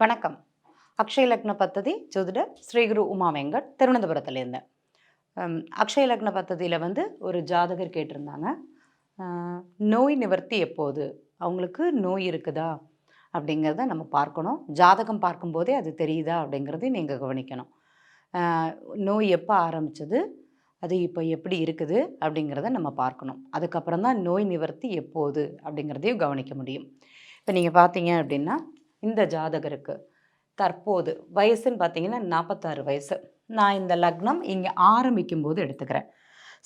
வணக்கம். அக்ஷய லக்ன பத்ததி ஜோதிடர் ஸ்ரீகுரு உமா வெங்கட் திருவனந்தபுரத்துலேருந்து. அக்ஷய லக்ன பத்ததியில் வந்து ஒரு ஜாதகர் கேட்டிருந்தாங்க. நோய் நிவர்த்தி எப்போது? அவங்களுக்கு நோய் இருக்குதா? அப்படிங்கிறத நம்ம பார்க்கணும். ஜாதகம் பார்க்கும்போதே அது தெரியுதா? அப்படிங்கிறதையும் நீங்கள் கவனிக்கணும். நோய் எப்போ ஆரம்பிச்சது? அது இப்போ எப்படி இருக்குது? அப்படிங்கிறத நம்ம பார்க்கணும். அதுக்கப்புறம் தான் நோய் நிவர்த்தி எப்போது? அப்படிங்கிறதையும் கவனிக்க முடியும். இப்போ நீங்கள் பார்த்தீங்க அப்படின்னா இந்த ஜாதகருக்கு. தற்போது வயசுன்னு பார்த்தீங்கன்னா நாற்பத்தாறு வயசு. நான் இந்த லக்னம் இங்கே ஆரம்பிக்கும் போது எடுத்துக்கிறேன்.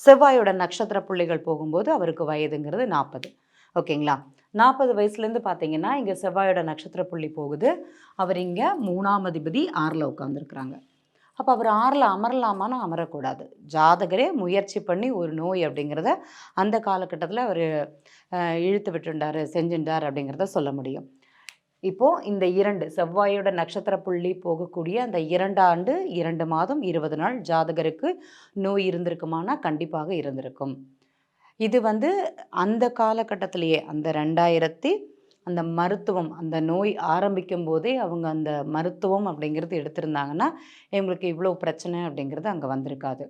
செவ்வாயோட நட்சத்திர புள்ளிகள் போகும்போது அவருக்கு வயதுங்கிறது நாற்பது ஓகேங்களா? நாற்பது வயசுலேருந்து பார்த்தீங்கன்னா இங்கே செவ்வாயோட நட்சத்திர புள்ளி போகுது. அவர் இங்கே மூணாம் அதிபதி ஆறில் உட்காந்துருக்குறாங்க அப்போ அவர் ஆறில் அமரலாமான்னு அமரக்கூடாது. ஜாதகரே முயற்சி பண்ணி ஒரு நோய் அப்படிங்கிறத அந்த காலகட்டத்தில் அவர் இழுத்து விட்டுண்டார் செஞ்சுட்டார் அப்படிங்கிறத சொல்ல முடியும். இப்போது இந்த இரண்டு செவ்வாயோட நட்சத்திர புள்ளி போகக்கூடிய அந்த இரண்டு ஆண்டு இரண்டு மாதம் இருபது நாள் ஜாதகருக்கு நோய் இருந்திருக்குமானா கண்டிப்பாக இருந்திருக்கும். இது வந்து அந்த காலகட்டத்திலேயே அந்த ரெண்டாயிரத்தி அந்த மருத்துவம் அந்த நோய் ஆரம்பிக்கும் போதே அவங்க அந்த மருத்துவம் அப்படிங்கிறது எடுத்திருந்தாங்கன்னா இவங்களுக்கு இவ்வளோ பிரச்சனை அப்படிங்கிறது அங்கே வந்திருக்காது.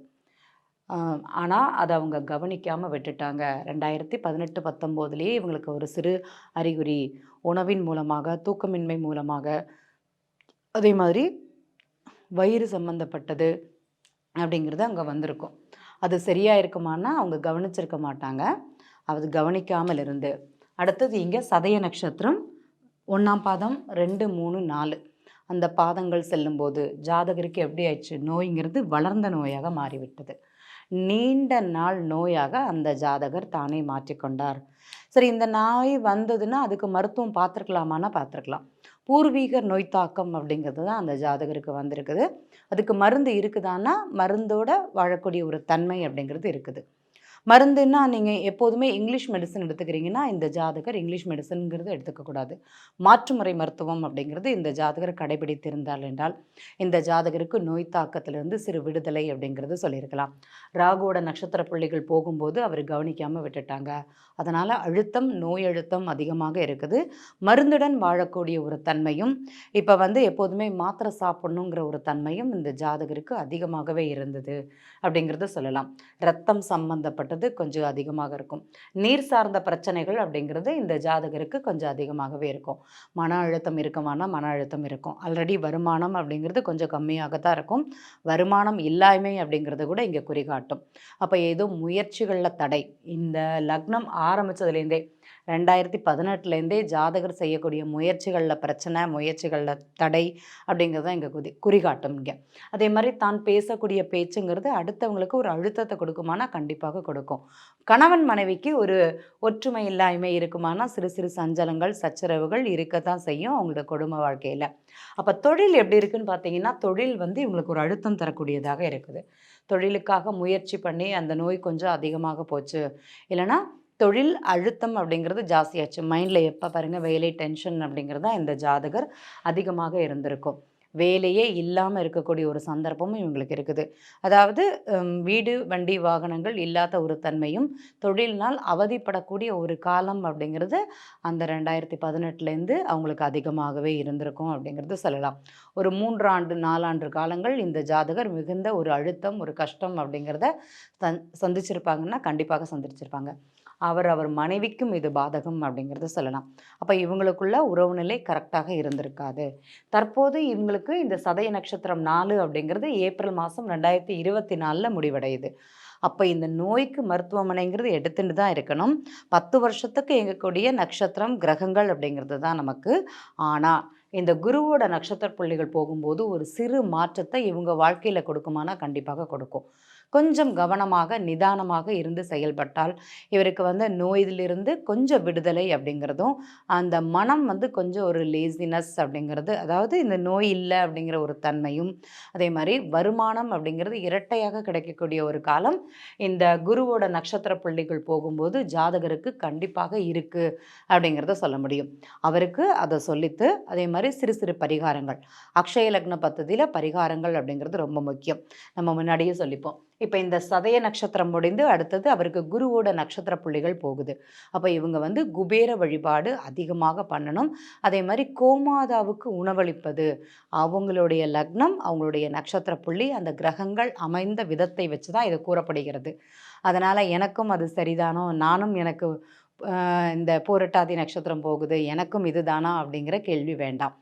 ஆனால் அதை அவங்க கவனிக்காமல் விட்டுட்டாங்க. ரெண்டாயிரத்தி பதினெட்டு பத்தொம்போதுலேயே இவங்களுக்கு ஒரு சிறு அறிகுறி உணவின் மூலமாக தூக்கமின்மை மூலமாக. அதே மாதிரி வயிறு சம்மந்தப்பட்டது அப்படிங்கிறது அங்கே வந்திருக்கும். அது சரியாக இருக்குமானா அவங்க கவனிச்சிருக்க மாட்டாங்க. அது கவனிக்காமல் இருந்து. அடுத்தது இங்கே சதய நட்சத்திரம் ஒன்றாம் பாதம் ரெண்டு மூணு நாலு. அந்த பாதங்கள் செல்லும்போது ஜாதகருக்கு எப்படி ஆயிடுச்சு? நோய்ங்கிறது வளர்ந்த நோயாக மாறிவிட்டது. நீண்ட நாள் நோயாக அந்த ஜாதகர் தானே மாற்றிக்கொண்டார் சரி இந்த நாய் வந்ததுன்னா அதுக்கு மருத்துவம் பார்த்துருக்கலாமான்னா பார்த்துருக்கலாம். பூர்வீக நோய் தாக்கம் அப்படிங்கிறது தான் அந்த ஜாதகருக்கு வந்திருக்குது. அதுக்கு மருந்து இருக்குதான்னா மருந்தோட வாழக்கூடிய ஒரு தன்மை அப்படிங்கிறது இருக்குது. மருந்துன்னா நீங்கள் எப்போதுமே இங்கிலீஷ் மெடிசன் எடுத்துக்கிறீங்கன்னா இந்த ஜாதகர் இங்கிலீஷ் மெடிசனுங்கிறது எடுத்துக்கக்கூடாது மாற்றுமுறை மருத்துவம் அப்படிங்கிறது இந்த ஜாதகர் கடைபிடித்திருந்தால் என்றால் இந்த ஜாதகருக்கு நோய் தாக்கத்திலிருந்து சிறு விடுதலை அப்படிங்கிறது சொல்லியிருக்கலாம். ராகுவோட நட்சத்திர புள்ளிகள் போகும்போது அவர் கவனிக்காமல் விட்டுட்டாங்க. அதனால் அழுத்தம் நோய் அழுத்தம் அதிகமாக இருக்குது. மருந்துடன் வாழக்கூடிய ஒரு தன்மையும் இப்போ வந்து எப்போதுமே மாத்திரை சாப்பிடணுங்கிற ஒரு தன்மையும் இந்த ஜாதகருக்கு அதிகமாகவே இருந்தது அப்படிங்கிறத சொல்லலாம். ரத்தம் சம்பந்தப்பட்டது கொஞ்சம் அதிகமாக இருக்கும். நீர் சார்ந்த பிரச்சனைகள் அப்படிங்கிறது இந்த ஜாதகருக்கு கொஞ்சம் அதிகமாகவே இருக்கும். மன அழுத்தம் இருக்குமானா மன அழுத்தம் இருக்கும். ஆல்ரெடி வருமானம் அப்படிங்கிறது கொஞ்சம் கம்மியாக தான் இருக்கும். வருமானம் இல்லாமை அப்படிங்கிறது கூட இங்கே குறிகாட்டும். அப்போ ஏதோ முயற்சிகளில் தடை. இந்த லக்னம் ஆரம்பித்ததுலேருந்தே ரெண்டாயிரத்தி பதினெட்டுலேருந்தே ஜாதகர் செய்யக்கூடிய முயற்சிகளில் பிரச்சனை முயற்சிகளில் தடை அப்படிங்கிறது தான் இங்கே குதி குறிகாட்டும் இங்கே. அதே மாதிரி தான் பேசக்கூடிய பேச்சுங்கிறது அடுத்தவங்களுக்கு ஒரு அழுத்தத்தை கொடுக்குமானா கண்டிப்பாக கொடுக்கும். கணவன் மனைவிக்கு ஒரு ஒற்றுமை இல்லாமை இருக்குமானா சிறு சிறு சஞ்சலங்கள் சச்சரவுகள் இருக்கத்தான் செய்யும் அவங்களோட குடும்ப வாழ்க்கையில். அப்போ தொழில் எப்படி இருக்குன்னு பார்த்தீங்கன்னா தொழில் வந்து இவங்களுக்கு ஒரு அழுத்தம் தரக்கூடியதாக இருக்குது. தொழிலுக்காக முயற்சி பண்ணி அந்த நோய் கொஞ்சம் அதிகமாக போச்சு. இல்லைன்னா தொழில் அழுத்தம் அப்படிங்கிறது ஜாஸ்தியாச்சு. மைண்டில் எப்போ பாருங்கள் வேலை டென்ஷன் அப்படிங்கிறது தான் இந்த ஜாதகர் அதிகமாக இருந்திருக்கும். வேலையே இல்லாமல் இருக்கக்கூடிய ஒரு சந்தர்ப்பமும் இவங்களுக்கு இருக்குது. அதாவது வீடு வண்டி வாகனங்கள் இல்லாத ஒரு தன்மையும் தொழில்னால் அவதிப்படக்கூடிய ஒரு காலம் அப்படிங்கிறது அந்த ரெண்டாயிரத்தி பதினெட்டுலேருந்து அவங்களுக்கு அதிகமாகவே இருந்திருக்கும் அப்படிங்கிறது சொல்லலாம். ஒரு மூன்றாண்டு நாலாண்டு காலங்கள் இந்த ஜாதகர் மிகுந்த ஒரு அழுத்தம் ஒரு கஷ்டம் அப்படிங்கிறத சந் சந்திச்சிருப்பாங்கன்னா கண்டிப்பாக சந்திச்சிருப்பாங்க. அவர் அவர் மனைவிக்கும் இது பாதகம் அப்படிங்கிறத சொல்லலாம். அப்போ இவங்களுக்குள்ள உறவு நிலை கரெக்டாக இருந்திருக்காது. தற்போது இவங்களுக்கு இந்த சதய நட்சத்திரம் நாலு அப்படிங்கிறது ஏப்ரல் மாதம் ரெண்டாயிரத்தி இருபத்தி நாலில் முடிவடையுது. அப்போ இந்த நோய்க்கு மருத்துவமனைங்கிறது எடுத்துட்டு தான் இருக்கணும். பத்து வருஷத்துக்கு இயங்கக்கூடிய நட்சத்திரம் கிரகங்கள் அப்படிங்கிறது தான் நமக்கு. ஆனால் இந்த குருவோட நட்சத்திர புள்ளிகள் போகும்போது ஒரு சிறு மாற்றத்தை இவங்க வாழ்க்கையில் கொடுக்குமானா கண்டிப்பாக கொடுக்கும். கொஞ்சம் கவனமாக நிதானமாக இருந்து செயல்பட்டால் இவருக்கு வந்து நோயிலிருந்து கொஞ்சம் விடுதலை அப்படிங்கிறதும் அந்த மனம் வந்து கொஞ்சம் ஒரு லேசினஸ் அப்படிங்கிறது அதாவது இந்த நோய் இல்லை அப்படிங்கிற ஒரு தன்மையும் அதே மாதிரி வருமானம் அப்படிங்கிறது இரட்டையாக கிடைக்கக்கூடிய ஒரு காலம் இந்த குருவோட நட்சத்திர புள்ளிகள் போகும்போது ஜாதகருக்கு கண்டிப்பாக இருக்குது அப்படிங்கிறத சொல்ல முடியும். அவருக்கு அதை சொல்லித்து அதே மாதிரி சிறு சிறு பரிகாரங்கள் அக்ஷய லக்ன பத்ததியில் பரிகாரங்கள் அப்படிங்கிறது ரொம்ப முக்கியம். நம்ம முன்னாடியே சொல்லிப்போம். இப்போ இந்த சதய நட்சத்திரம் முடிந்து அடுத்தது அவருக்கு குருவோட நட்சத்திர புள்ளிகள் போகுது. அப்போ இவங்க வந்து குபேர வழிபாடு அதிகமாக பண்ணணும். அதே மாதிரி கோமாதாவுக்கு உணவளிப்பது அவங்களுடைய லக்னம் அவங்களுடைய நட்சத்திர புள்ளி அந்த கிரகங்கள் அமைந்த விதத்தை வச்சு தான் இது கூறப்படுகிறது. அதனால் எனக்கும் அது சரிதானோ நானும் எனக்கு இந்த போரட்டாதி நட்சத்திரம் போகுது எனக்கும் இதுதானா அப்படிங்கிற கேள்வி வேண்டாம்.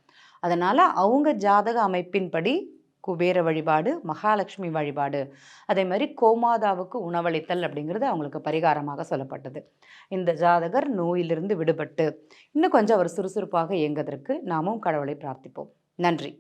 அதனால் அவங்க ஜாதக அமைப்பின்படி குபேர வழிபாடு மகாலட்சுமி வழிபாடு. அதே மாதிரி கோமாதாவுக்கு உணவளித்தல் அப்படிங்கிறது அவங்களுக்கு பரிகாரமாக சொல்லப்பட்டது. இந்த ஜாதகர் நோயிலிருந்து விடுபட்டு இன்னும் கொஞ்சம் அவர் சுறுசுறுப்பாக இயங்குவதற்கு நாமும் கடவுளை பிரார்த்திப்போம். நன்றி.